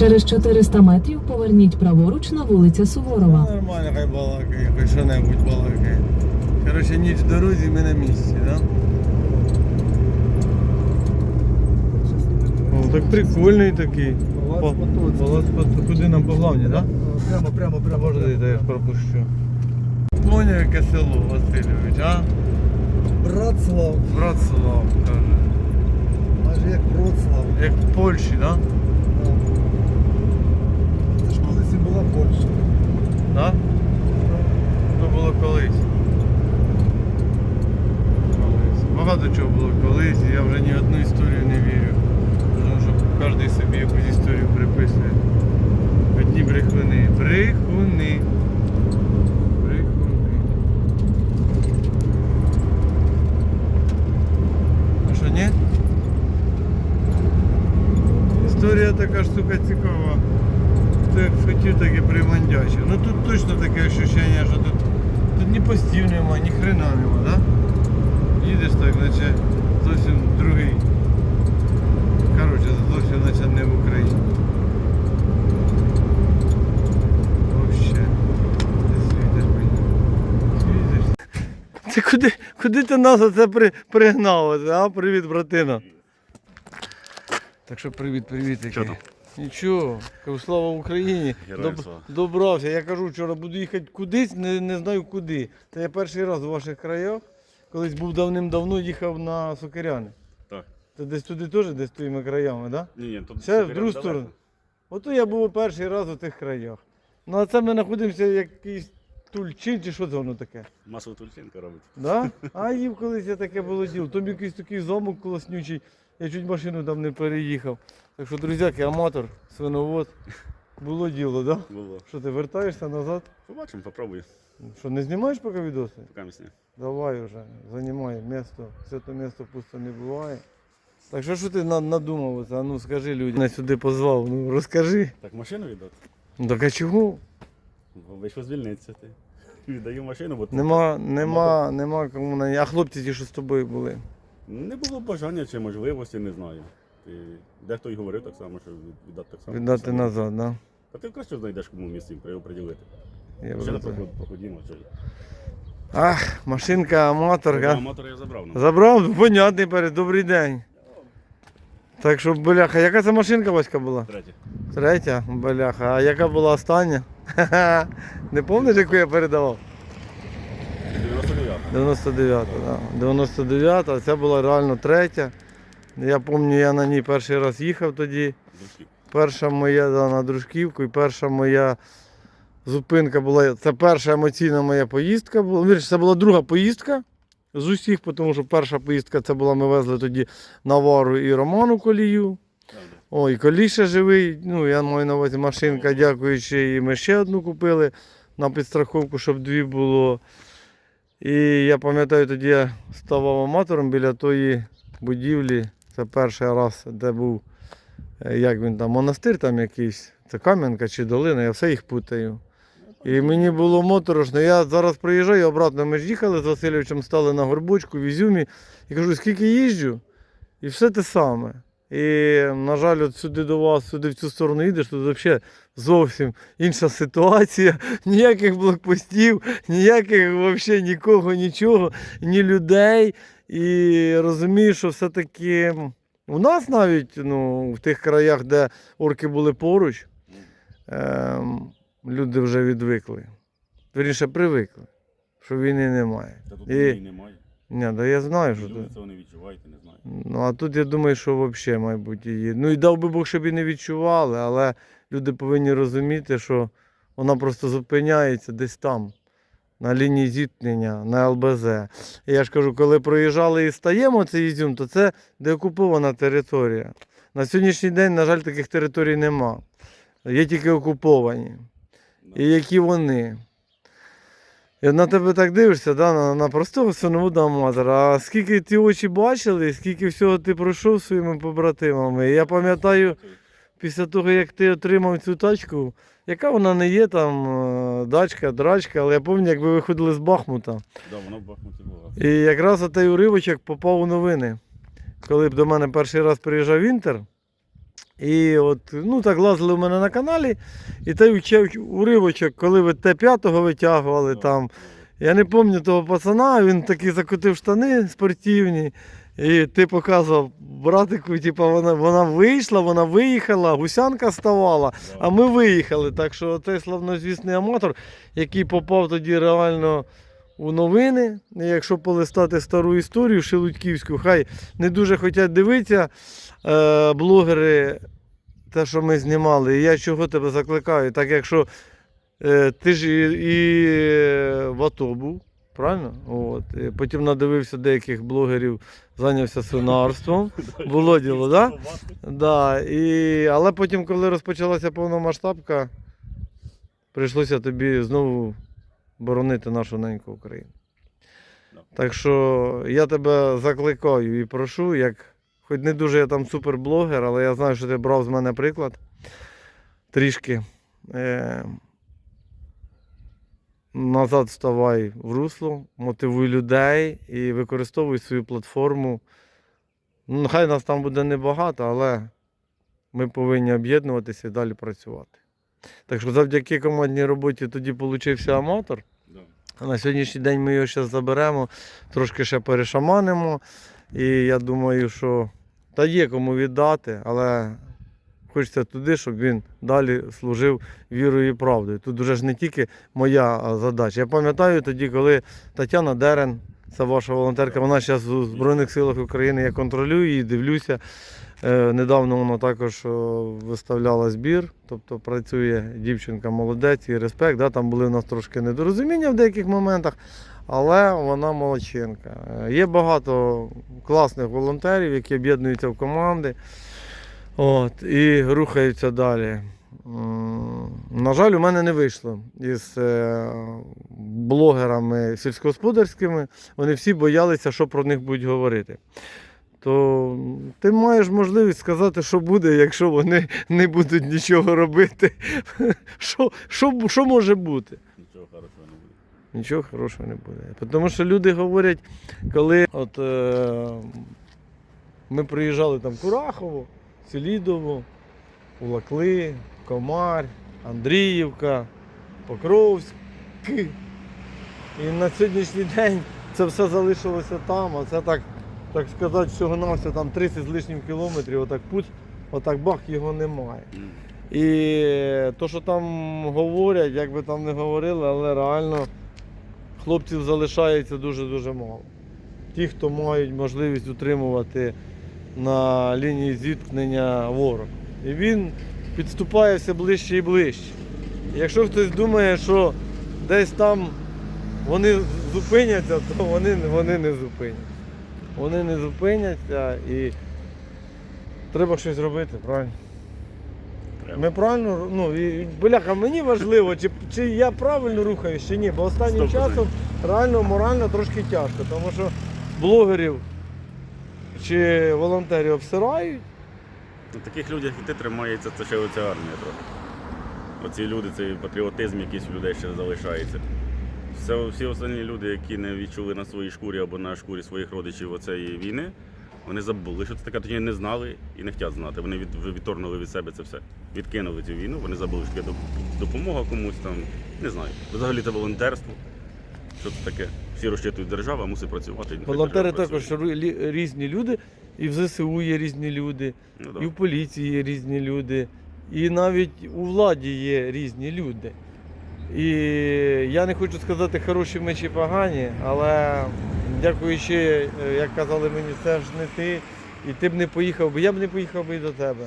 Через 400 метрів поверніть праворуч на вулиця Суворова. Ну, Нормально, хай балакає, хай що-небудь балакає. Коротше, ніч в дорозі, ми на місці, да? О, так прикольний такий. Палац Па- Палац Потоцький. Куди нам по главні, так? Да? Прямо, прямо, прямо. Можна я теж пропущу. Поняв, яке село, Васильович, а? Братслав. Братслав, каже. Аж як Вроцлав. Як в Польщі, так? Да? Це ж колись і була Польща. Да? То було колись. Колись. Багато чого було колись, і я вже ні одну історію не вірю. Тому що кожен собі якусь історію приписує. Одні брехуни. Брехуни. Брехуни. А що, ні? Історія така штука цікава. Хто як хотів, так і примандячив. Ну тут точно таке ощущення, що тут, тут ні постів нема, ні хрена нема, да? Їдеш так, наче зовсім другий. Коротше, зовсім наче не в Україні. Ти куди, куди ти нас оце при, пригнав? А? Привіт, братина. Так що привіт, привіт. Що там? Нічого, кажу, слава Україні. Героям Доб- слава. Добрався. Я кажу, вчора буду їхати кудись, не, не знаю куди. Та я перший раз у ваших краях, колись був давним-давно, їхав на Сокиряни. Так. Ти десь туди теж, десь твоїми краями, так? Да? Ні, ні, тут Це в другу далеко. сторону. Ото я був перший раз у тих краях. Ну а це ми знаходимося в якийсь тульчин чи що це воно таке? Масову тульчинка робить. Да? А їв колись я таке було діло. Там якийсь такий замок класнючий, я чуть машину там не переїхав. Так що, друзяки, аматор, свиновод. Було діло, так? Да? Було. Що ти вертаєшся назад? Побачимо, попробую. Що не знімаєш поки відоси? Поки місні. Давай вже, займай місто. Все то місто пусто не буває. Так що що ти на- надумав? оце? А ну скажи людям. Мене сюди позвав, ну розкажи. Так машину віддати? Ну так а чого? Бо Вийшло звільнитися ти. Віддаю машину, бо Нема, нема, нема кому на А хлопці ті, що з тобою були. Не було бажання чи можливості, не знаю. Ти... Дехто й говорив так само, що віддати так само. Віддати назад, да? Та ти краще знайдеш кому місце їм приділити. Я вже це- проходімо. Чи... Ах, машинка, аматорка. Аматора я забрав. Ну. Забрав, Ну, понятний перед, добрий день. Так що, бляха, яка це машинка Васька була? Третє. Третя, бляха. А яка була остання? Не пам'ятаєш, яку я передавав? 99. 99-та, да. 99-та, це була реально третя. Я пам'ятаю, я на ній перший раз їхав тоді. Перша моя да, на дружківку і перша моя зупинка була. Це перша емоційна моя поїздка була. Вірш, це була друга поїздка з усіх, тому що перша поїздка це була, ми везли тоді Навару і Роману колію. О, і коліше живий. Ну, я маю на увазі машинка, дякуючи, і ми ще одну купили на підстраховку, щоб дві було. І я пам'ятаю, тоді я ставав аматором біля тої будівлі. Це перший раз, де був, е, як він там, монастир там якийсь, це Кам'янка чи долина, я все їх путаю. І мені було моторошно. Я зараз приїжджаю обратно. Ми ж їхали з Васильовичем, стали на горбочку в Ізюмі і кажу, скільки їжджу, і все те саме. І, на жаль, от сюди до вас, сюди в цю сторону їдеш, тут взагалі зовсім інша ситуація. Ніяких блокпостів, ніяких взагалі нікого, нічого, ні людей. І розумію, що все-таки у нас навіть ну, в тих краях, де орки були поруч, ем, люди вже відвикли. Вірніше, привикли, що війни немає. Та тут І- війни немає. Ні, да я знаю, що Люди тут. цього не відчувають, не знаю. Ну а тут я думаю, що взагалі, мабуть, її. Ну і дав би Бог, щоб і не відчували, але люди повинні розуміти, що вона просто зупиняється десь там, на лінії зіткнення, на ЛБЗ. І я ж кажу, коли проїжджали і стаємо цей Ізюм, то це деокупована територія. На сьогоднішній день, на жаль, таких територій нема. Є тільки окуповані. І які вони. І на тебе так дивишся, да, на, на простого синовода аматора. А скільки ті очі бачили, скільки всього ти пройшов своїми побратимами. Я пам'ятаю, після того, як ти отримав цю тачку, яка вона не є там е, дачка, драчка, але я пам'ятаю, як ви виходили з Бахмута. Да, вона в Бахмуті була. І якраз отей уривочок попав у новини. Коли б до мене перший раз приїжджав Інтер, І от, ну так лазили в мене на каналі, і той уривочок, коли ви Т5 витягували там. Я не пам'ятаю того пацана, він такий закотив штани спортивні. І ти показував братику, типу, вона, вона вийшла, вона виїхала, гусянка ставала, а ми виїхали. Так що цей славнозвісний аматор, який попав тоді реально у новини, якщо полистати стару історію шелудьківську, хай не дуже хочуть дивитися е, блогери, те, що ми знімали. І я чого тебе закликаю, так якщо е, ти ж і, і в АТО був, правильно? От. І потім надивився деяких блогерів, зайнявся свинарством. Було діло, так? Да? Да, і... Але потім, коли розпочалася повномасштабка, прийшлося тобі знову боронити нашу неньку Україну. Так що я тебе закликаю і прошу, як хоч не дуже я там суперблогер, але я знаю, що ти брав з мене приклад трішки. Е... Назад вставай в русло, мотивуй людей і використовуй свою платформу. Ну, Нехай нас там буде небагато, але ми повинні об'єднуватися і далі працювати. Так що завдяки командній роботі тоді получився аматор. А на сьогоднішній день ми його ще заберемо, трошки ще перешаманимо. І я думаю, що та є кому віддати, але хочеться туди, щоб він далі служив вірою і правдою. Тут вже ж не тільки моя задача. Я пам'ятаю тоді, коли Тетяна Дерен, це ваша волонтерка, вона зараз у Збройних силах України, я контролюю її, дивлюся. Е, Недавно вона також виставляла збір, тобто працює дівчинка молодець і респект. Да? Там були у нас трошки недорозуміння в деяких моментах, але вона молодчинка. Е, Є багато класних волонтерів, які об'єднуються в команди от, і рухаються далі. На жаль, у мене не вийшло із е, блогерами сільськогосподарськими. Вони всі боялися, що про них будуть говорити. То ти маєш можливість сказати, що буде, якщо вони не будуть нічого робити. Що, що, що може бути? Нічого хорошого не буде. Нічого хорошого не буде. Тому що люди говорять, коли от, е, ми приїжджали там в Курахово, Селідово, Улакли, Комар, Андріївка, Покровськ. І на сьогоднішній день це все залишилося там, а це так, так сказати, всього навсього там 30 з лишнім кілометрів, отак путь, отак бах, його немає. І то, що там говорять, як би там не говорили, але реально хлопців залишається дуже-дуже мало. Ті, хто мають можливість утримувати на лінії зіткнення ворог. І він підступає все ближче і ближче. І Якщо хтось думає, що десь там вони зупиняться, то вони, вони не зупиняться. Вони не зупиняться і треба щось робити, правильно? Ми правильно, ну і бляха, мені важливо, чи, чи я правильно рухаюсь, чи ні, бо останнім часом реально морально трошки тяжко, тому що блогерів чи волонтерів обсирають. На таких людях і ти тримається, це ще оця армія трохи. Оці люди, цей патріотизм якийсь у людей ще залишається. Все, всі останні люди, які не відчули на своїй шкурі або на шкурі своїх родичів оцеї війни, вони забули, що це таке, тоді не знали і не хотять знати. Вони від, відторгнули від себе це все. Відкинули цю війну, вони забули, що таке допомога комусь там. Не знаю. Взагалі це волонтерство. Що це таке? Всі розчитують держава, мусить працювати. Волонтери також різні люди, і в ЗСУ є різні люди, Ну, да. і в поліції є різні люди, і навіть у владі є різні люди. І я не хочу сказати хороші ми чи погані, але дякуючи, е, як казали мені, це ж не ти, і ти б не поїхав, би я б не поїхав би і до тебе.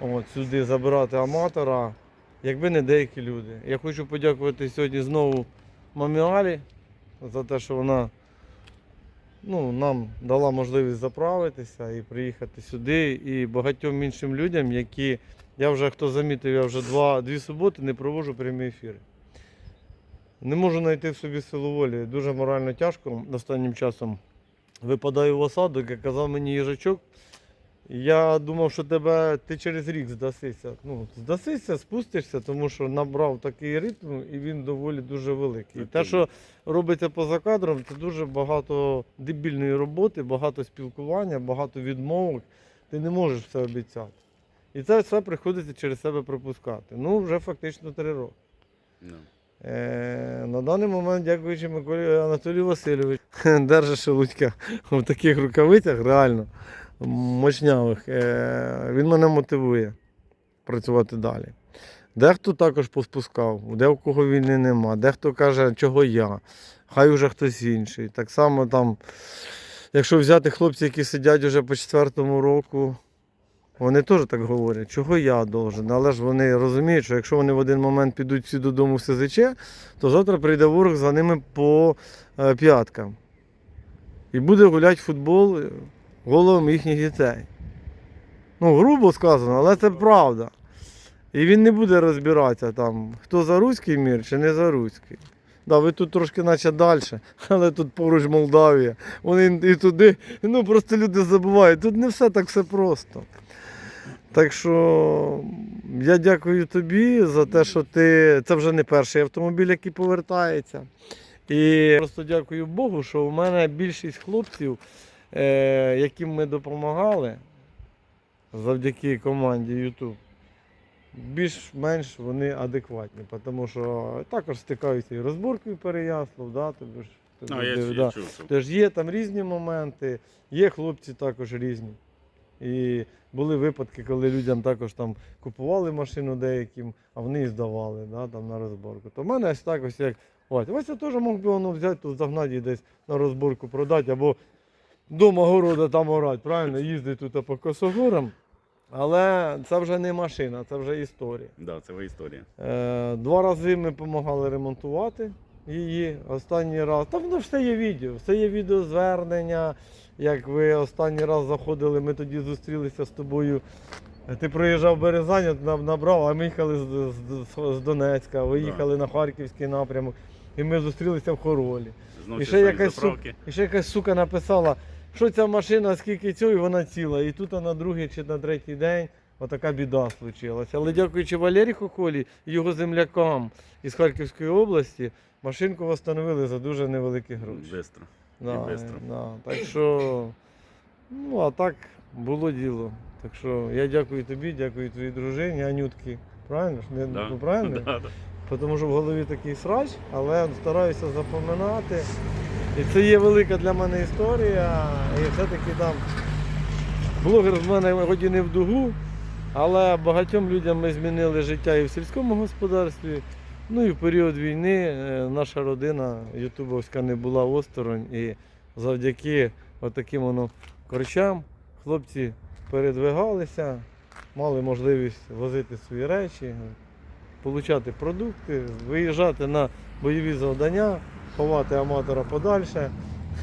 От сюди забирати аматора, якби не деякі люди. Я хочу подякувати сьогодні знову мамі Алі за те, що вона ну, нам дала можливість заправитися і приїхати сюди, і багатьом іншим людям, які я вже хто замітив, я вже два, дві суботи не проводжу прямі ефіри. Не можу знайти в собі силу волі. Дуже морально тяжко останнім часом. Випадаю в осадок, як казав мені їжачок. Я думав, що тебе ти через рік здасися. Ну, здасися, спустишся, тому що набрав такий ритм і він доволі дуже великий. І те, що робиться поза кадром, це дуже багато дебільної роботи, багато спілкування, багато відмовок. Ти не можеш все обіцяти. І це все приходиться через себе пропускати. Ну, вже фактично три роки. Да. Е, на даний момент, дякуючи Миколі Анатолію Васильовичу, держить шелудька в таких рукавицях, реально мощнявих. Е, він мене мотивує працювати далі. Дехто також поспускав, де в кого війни нема, дехто каже, чого я, хай уже хтось інший. Так само там, якщо взяти хлопців, які сидять уже по четвертому року, вони теж так говорять, чого я должен. Але ж вони розуміють, що якщо вони в один момент підуть всі додому в СЗЧ, то завтра прийде ворог за ними по е, п'яткам. І буде гуляти футбол головами їхніх дітей. Ну, грубо сказано, але це правда. І він не буде розбиратися там, хто за руський мір чи не за руський. Да, ви тут трошки наче далі, але тут поруч Молдавія. Вони і туди. Ну просто люди забувають. Тут не все так все просто. Так що я дякую тобі за те, що ти. Це вже не перший автомобіль, який повертається. І просто дякую Богу, що в мене більшість хлопців, яким ми допомагали завдяки команді YouTube, більш-менш вони адекватні, тому що також стикаються і розборкою Переяслав, да, тобі ж, Ну, тобі я, див- я да. що Тож є там різні моменти, є хлопці також різні. І були випадки, коли людям також там купували машину деяким, а вони і здавали да, там, на розборку. То в мене ось так ось як. Ось, ось я теж мог би воно взяти, тут загнати і десь на розборку продати, або дома города там орати, правильно, їздити тут по косогорам. Але це вже не машина, це вже історія. да, це ви історія. Е, Два рази ми допомагали ремонтувати її. Останній раз. Та воно все є відео, все є відеозвернення. Як ви останній раз заходили, ми тоді зустрілися з тобою. Ти проїжджав Березань, наб- набрав, а ми їхали з, з, з Донецька, ви Да. на Харківський напрямок, і ми зустрілися в Хоролі. Знову І ще, якась сука, і ще якась сука написала, що ця машина, скільки цього, і вона ціла. І тут на другий чи на третій день отака біда случилася. Але дякуючи Валерій Хохолі і його землякам із Харківської області, машинку встановили за дуже невеликі гроші. Бистро. Да, і бистро. да. Так що, ну а так було діло. Так що я дякую тобі, дякую твоїй дружині, Анютки. Правильно ж? Не, Да. ну, правильно? Да, да. тому що в голові такий срач, але стараюся запоминати. І це є велика для мене історія. І все-таки там блогер з мене годі не в дугу, але багатьом людям ми змінили життя і в сільському господарстві. Ну і в період війни е, наша родина ютубовська не була осторонь. І завдяки отаким воно корчам хлопці передвигалися, мали можливість возити свої речі, получати продукти, виїжджати на бойові завдання, ховати аматора подальше.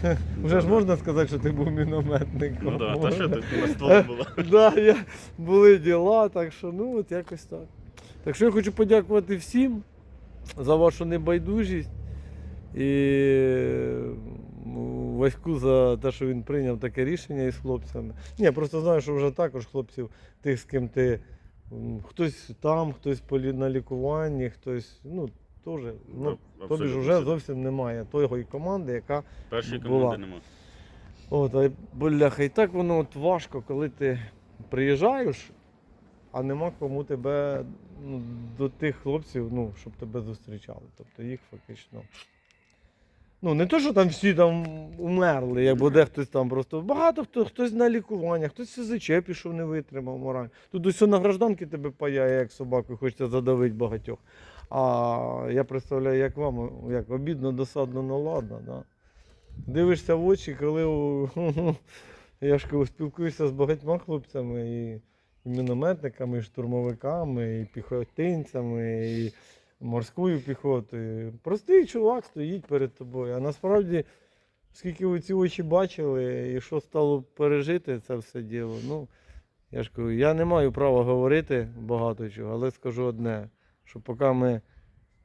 Вже ж можна сказати, що ти був мінометником. Ну да, та що у нас ствол було. Да, я, були діла, так що ну от якось так. Так що я хочу подякувати всім за вашу небайдужість і Ваську за те, що він прийняв таке рішення із хлопцями. Ні, просто знаю, що вже також хлопців, тих, з ким ти хтось там, хтось на лікуванні, хтось, ну, теж. Ну, Да, тобі ж вже зовсім немає тої команди, яка Першої була. команди нема. От, а бляха, і так воно от важко, коли ти приїжджаєш, а нема кому тебе ну, до тих хлопців, ну, щоб тебе зустрічали. Тобто їх фактично. Ну, не то, що там всі там умерли, як буде хтось там просто. Багато хто, хтось на лікування, хтось СЗЧ пішов, не витримав мораль. Тут ось на гражданки тебе паяє, як собаку, хочеться задавити багатьох. А я представляю, як вам, як обідно, досадно, ну ладно. Да? Дивишся в очі, коли я ж спілкуюся з багатьма хлопцями, і, і мінометниками, і штурмовиками, і піхотинцями, і морською піхотою. Простий чувак стоїть перед тобою. А насправді, скільки ви ці очі бачили, і що стало пережити це все діло. Ну, я ж кажу, я не маю права говорити багато чого, але скажу одне, що поки ми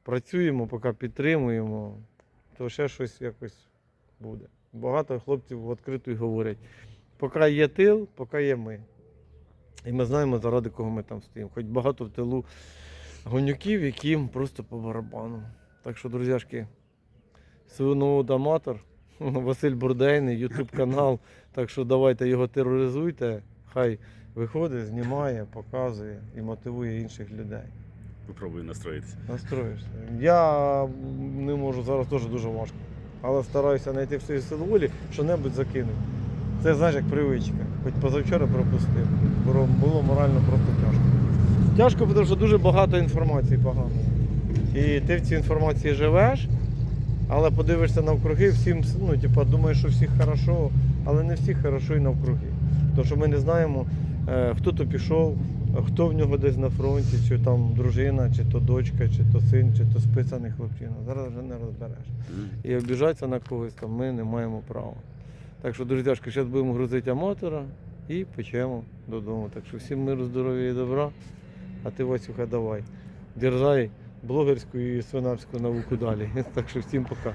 працюємо, поки підтримуємо, то ще щось якось буде. Багато хлопців відкрито й говорять. Поки є тил, поки є ми. І ми знаємо, заради кого ми там стоїмо. Хоч багато в тилу гонюків, яким просто по барабану. Так що, друзяшки, свиновод аматор, Василь Бурдейний, Ютуб канал. Так що давайте його тероризуйте, Хай виходить, знімає, показує і мотивує інших людей. Попробую настроїтися. Настроїшся. Я не можу зараз теж дуже важко. Але стараюся знайти в своїй силу волі, що-небудь закинути. Це знаєш як привичка. Хоч позавчора пропустив. Було морально просто тяжко. Тяжко, тому що дуже багато інформації поганої. І ти в цій інформації живеш, але подивишся навкруги, всім, ну, типа, думаєш, що всіх хорошо, але не всіх хорошо і навкруги. Тому що ми не знаємо, е, хто то пішов, хто в нього десь на фронті, чи там дружина, чи то дочка, чи то син, чи то списаний хлопчина. Зараз вже не розбереш. І обіжатися на когось там ми не маємо права. Так що, тяжко, зараз будемо грузити аматора і печемо додому. Так що всім миру, здоров'я і добра. А ти, Васюха, давай. Держай блогерську і свинарську науку далі. Так що всім пока.